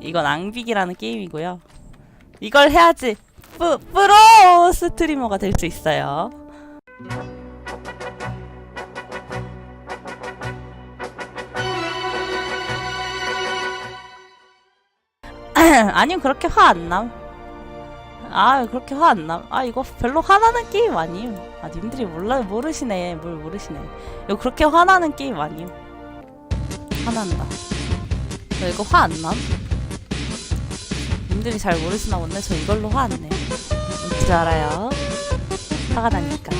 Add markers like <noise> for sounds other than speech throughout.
이건 앙빅이라는 게임이고요. 이걸 해야지 뿌, 프로 스트리머가 될 수 있어요. <clears throat> 아니면 그렇게 화 안 남. 아 그렇게 화 안 남. 아 이거 별로 화나는 게임 아니에요. 아 님들이 몰라 모르시네. 뭘 모르시네. 이거 그렇게 화나는 게임 아니에요. 화난다. 저 이거 화 안 남? 님들이 잘 모르시나 본데 저 이걸로 화안 내요. 뭔지 알아요? 화가 나니까.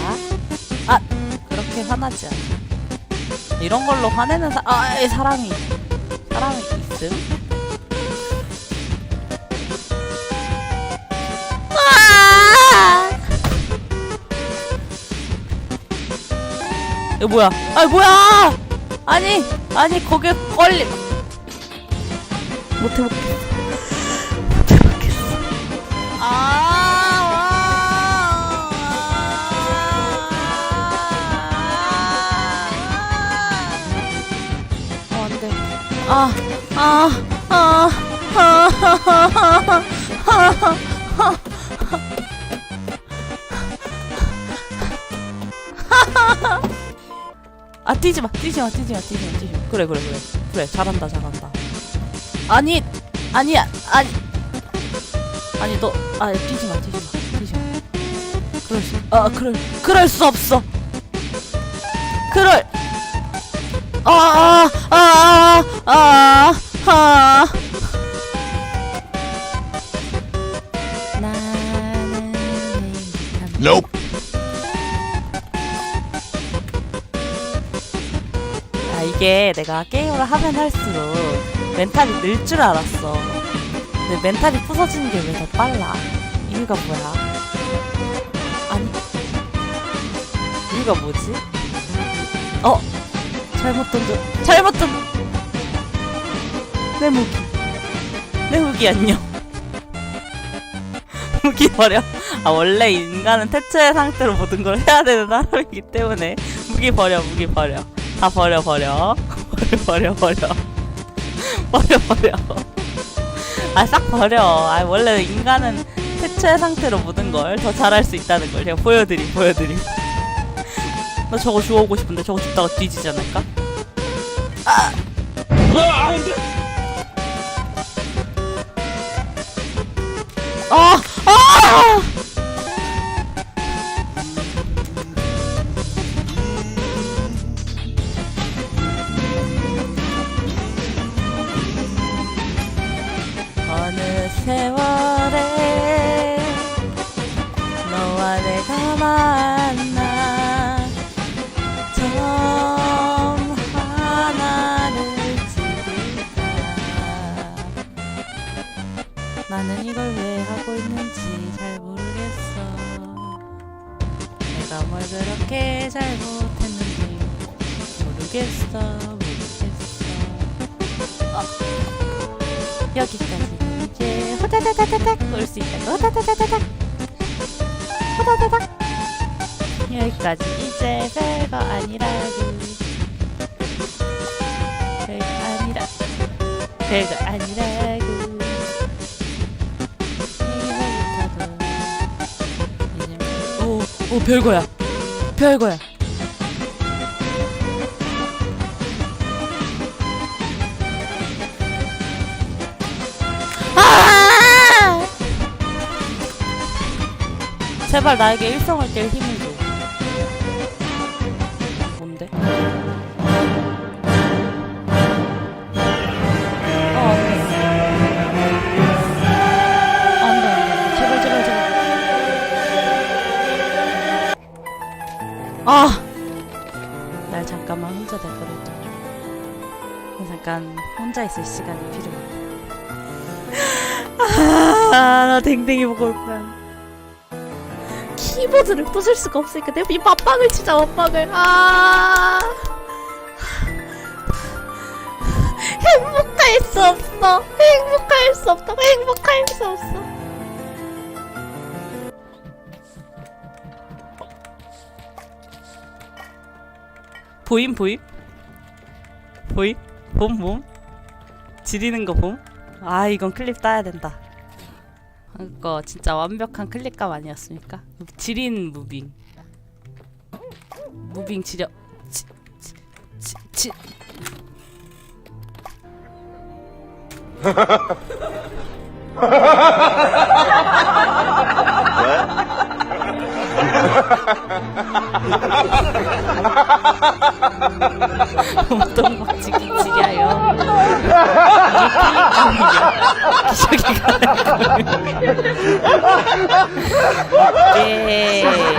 아 그렇게 화나지 않아. 이런 걸로 화내는 사, 아, 이 사람이 사람이 있음. 아! 이거 뭐야? 아 뭐야? 아니 아니 거기에 걸리 못해 먹겠어. 아, 아, 아, 아, 아 뛰지 마, 뛰지 마, 뛰지 마, 뛰지 마, 뛰지 마. 그래, 그래, 그래, 그래, 잘한다, 잘한다. 아니, 아니야, 아니, 아니 너, 아 뛰지 마, 뛰지 마, 뛰지 마. 그럴 수, 아, 그럴, 그럴 수 없어. 그럴. 아, 아, 아, 아, 아. 행복한 Nope. 아 이게 내가 게임을 하면 할수록 멘탈이 늘 줄 알았어. 근데 멘탈이 부서지는 게 왜 더 빨라? 이유가 뭐야? 아니 이유가 뭐지? 어 잘못 던져 잘못 던. 내 무기 내 무기 안녕. <laughs> 무기 버려. 아 원래 인간은 태초의 상태로 모든 걸 해야 되는 사람이기 때문에 무기 버려 무기 버려. 다 버려 버려 <laughs> 버려 버려 버려 <laughs> 버려 버려 아 싹 버려 아 원래 인간은 태초의 상태로 모든 걸 더 잘할 수 있다는 걸 제가 보여드림 보여드림 나 저거 주워오고 싶은데 저거 줍다가 뒤지지 않을까? 아! 아! 어느 세월 이걸 왜 하고 있는지 잘 모르겠어. 내가 뭘 그렇게 잘못했는지 모르겠어 모르겠어. 어. 여기까지. 이제 호다다다다닥 올 수 있다고. 호다다다다닥. 호다다닥. 여기까지. 이제 별거 아니라고. 별거 아니라. 별거 아니라고 오, 오 별거야 별거야 아! 제발 나에게 일성을 깰 힘을 아! 날 잠깐만 혼자 내버려둬. 잠깐 혼자 있을 시간이 필요해. 아, 나 댕댕이 보고 올 거야. 키보드를 부술 수가 없으니까 내가 이 맞방을 치자, 맞방을. 아. 행복할 수 없어. 행복할 수 없다. 행복할 수 없어. 보임, 보임? 보임? 봄, 봄? 지리는 거 봄? 아 이건 클립 따야 된다. 이거 진짜 완벽한 클립감 아니었습니까? 지린 무빙. 무빙 지려. 지, 지, 지, 지. 어떤 거 지기 지려요. 이게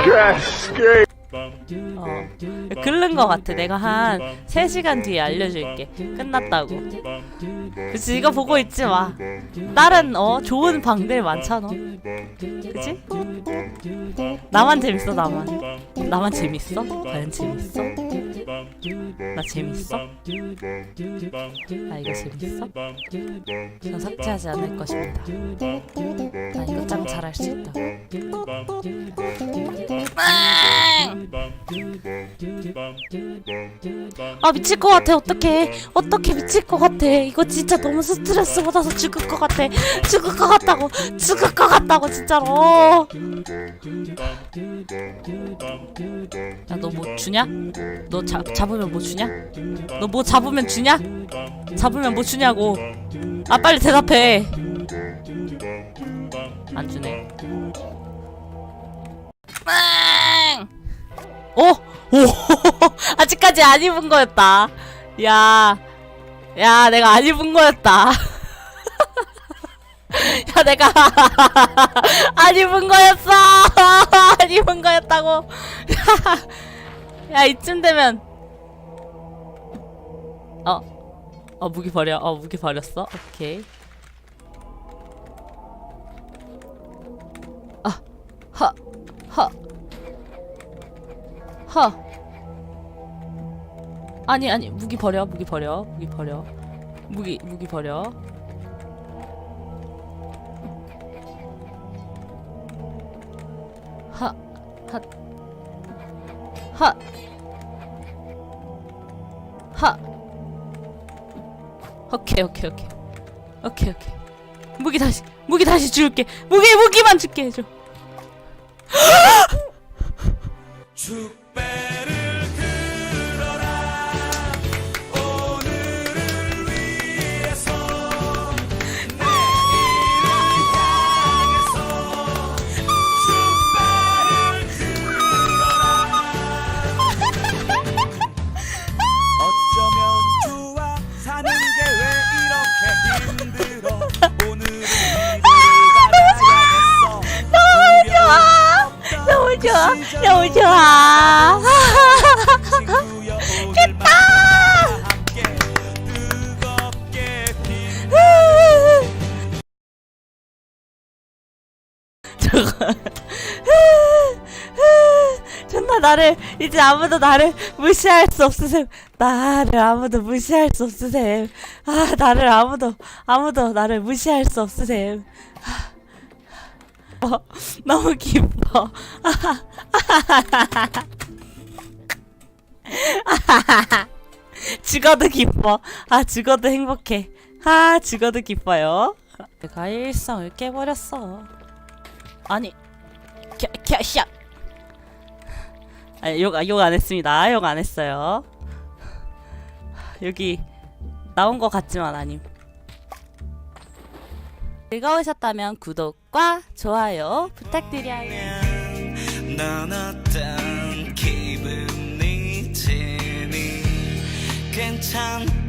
클립감이야. 긁는 거 같아. 내가 한 3시간 뒤에 알려줄게. 끝났다고. 그치, 이거 보고 있지 마. 다른, 어, 좋은 방들 많잖아. 그치? 나만 재밌어, 나만. 나만 재밌어? 과연 재밌어? 나 재밌어? 나 이거 재밌어? 전 삭제하지 않을 것입니다. 나 이거 짱 잘할 수 있다. 아 미칠 것 같아. 어떡해. 어떡해 미칠 것 같아. 이거 진짜 너무 스트레스 받아서 죽을 것 같아. 죽을 것 같다고. 죽을 것 같다고 진짜로. 야 너 뭐 주냐? 너 잡, 잡으면 뭐 주냐? 너 뭐 잡으면 주냐? 잡으면 뭐 주냐고. 아 빨리 대답해. 안 주네. 빵! 오! 오! <laughs> 아직까지 안 입은 거였다. 야, 야, 내가 안 입은 거였다. <laughs> 야, 내가 <laughs> 안 입은 거였어. 안 입은 거였다고. 야, 이쯤 되면 어, 어 무기 버려. 어 무기 버렸어. 오케이. 허. 아니 아니 무기 버려 무기 버려 무기 버려. 무기 무기 버려. 하하 하. 오케이 오케이 오케이. 오케이 오케이. 무기 다시 무기 다시 줄게. 무기 무기만 줄게 해줘 <gasps> 나 나를 이제 아무도 나를 무시할 수 없으셈. 나를 아무도 무시할 수 없으셈. 아 나를 아무도 아무도 나를 무시할 수 없으셈. 어, 너무 기뻐. <laughs> 죽어도 기뻐. 아 죽어도 행복해. 아 죽어도 기뻐요. 내가 일성을 깨버렸어. 아니 캬, 캬, 샤. 아니, 욕, 욕안 했습니다. 욕 안 했어요. 여기 나온 것 같지만 아님. 즐거우셨다면 구독과 좋아요 부탁드려요. 괜찮